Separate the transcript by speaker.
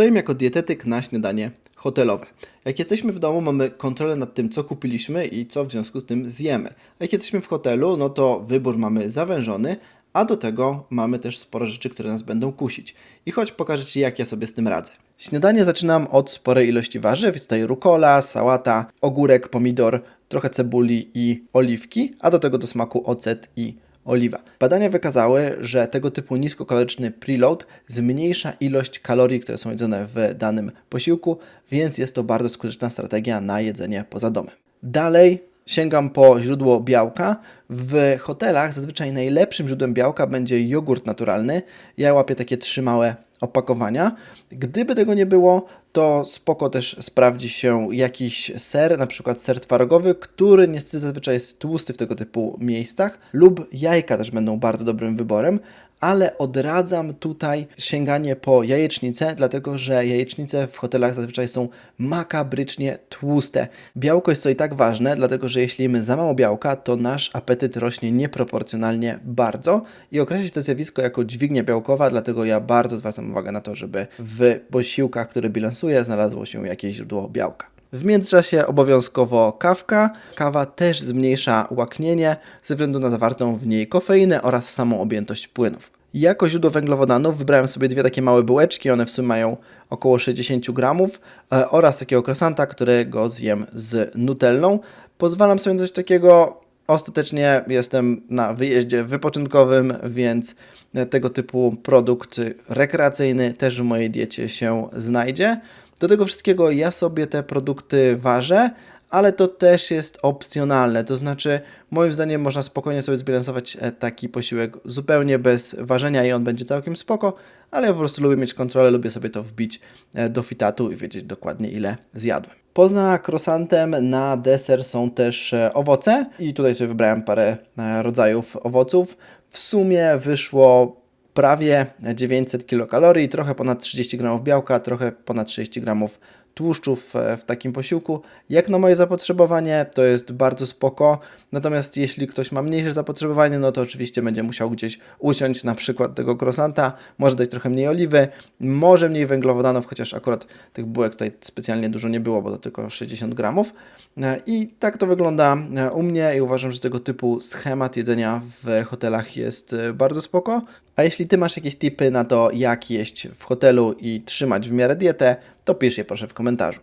Speaker 1: Pracuję jako dietetyk na śniadanie hotelowe. Jak jesteśmy w domu, mamy kontrolę nad tym, co kupiliśmy i co w związku z tym zjemy. A jak jesteśmy w hotelu, no to wybór mamy zawężony, a do tego mamy też sporo rzeczy, które nas będą kusić. I choć pokażę Ci, jak ja sobie z tym radzę. Śniadanie zaczynam od sporej ilości warzyw. Jest tutaj rukola, sałata, ogórek, pomidor, trochę cebuli i oliwki, a do tego do smaku ocet i oliwa. Badania wykazały, że tego typu niskokaloryczny preload zmniejsza ilość kalorii, które są jedzone w danym posiłku, więc jest to bardzo skuteczna strategia na jedzenie poza domem. Dalej sięgam po źródło białka. W hotelach zazwyczaj najlepszym źródłem białka będzie jogurt naturalny. Ja łapię takie trzy małe opakowania. Gdyby tego nie było, to spoko też sprawdzi się jakiś ser, na przykład ser twarogowy, który niestety zazwyczaj jest tłusty w tego typu miejscach, lub jajka też będą bardzo dobrym wyborem, ale odradzam tutaj sięganie po jajecznicę, dlatego że jajecznice w hotelach zazwyczaj są makabrycznie tłuste. Białko jest to i tak ważne, dlatego że jeśli jemy za mało białka, to nasz apetyt rośnie nieproporcjonalnie bardzo i określa się to zjawisko jako dźwignia białkowa, dlatego ja bardzo zwracam uwagę na to, żeby w posiłkach, które bilansuję, znalazło się jakieś źródło białka. W międzyczasie obowiązkowo kawka. Kawa też zmniejsza łaknienie ze względu na zawartą w niej kofeinę oraz samą objętość płynów. Jako źródło węglowodanów wybrałem sobie dwie takie małe bułeczki, one w sumie mają około 60 gramów e, oraz takiego krosanta, którego zjem z nutellą. Pozwalam sobie coś takiego Ostatecznie jestem na wyjeździe wypoczynkowym, więc tego typu produkt rekreacyjny też w mojej diecie się znajdzie. Do tego wszystkiego ja sobie te produkty ważę, ale to też jest opcjonalne. To znaczy, moim zdaniem można spokojnie sobie zbilansować e, taki posiłek zupełnie bez ważenia i on będzie całkiem spoko, ale ja po prostu lubię mieć kontrolę, lubię sobie to wbić e, do fitatu i wiedzieć dokładnie ile zjadłem. Poza croissantem na deser są też e, owoce i tutaj sobie wybrałem parę e, rodzajów owoców. W sumie wyszło prawie 900 kilokalorii, trochę ponad 30 gramów białka, trochę ponad 30 gramów tłuszczów e, w takim posiłku. Jak na moje zapotrzebowanie, to jest bardzo spoko. Natomiast jeśli ktoś ma mniejsze zapotrzebowanie, no to oczywiście będzie musiał gdzieś usiąść na przykład tego croissanta, może dać trochę mniej oliwy, może mniej węglowodanów, chociaż akurat tych bułek tutaj specjalnie dużo nie było, bo to tylko 60 gramów. E, I tak to wygląda e, u mnie i uważam, że tego typu schemat jedzenia w hotelach jest bardzo spoko. A jeśli Ty masz jakieś tipy na to, jak jeść w hotelu i trzymać w miarę dietę, to pisz je proszę w komentarzu.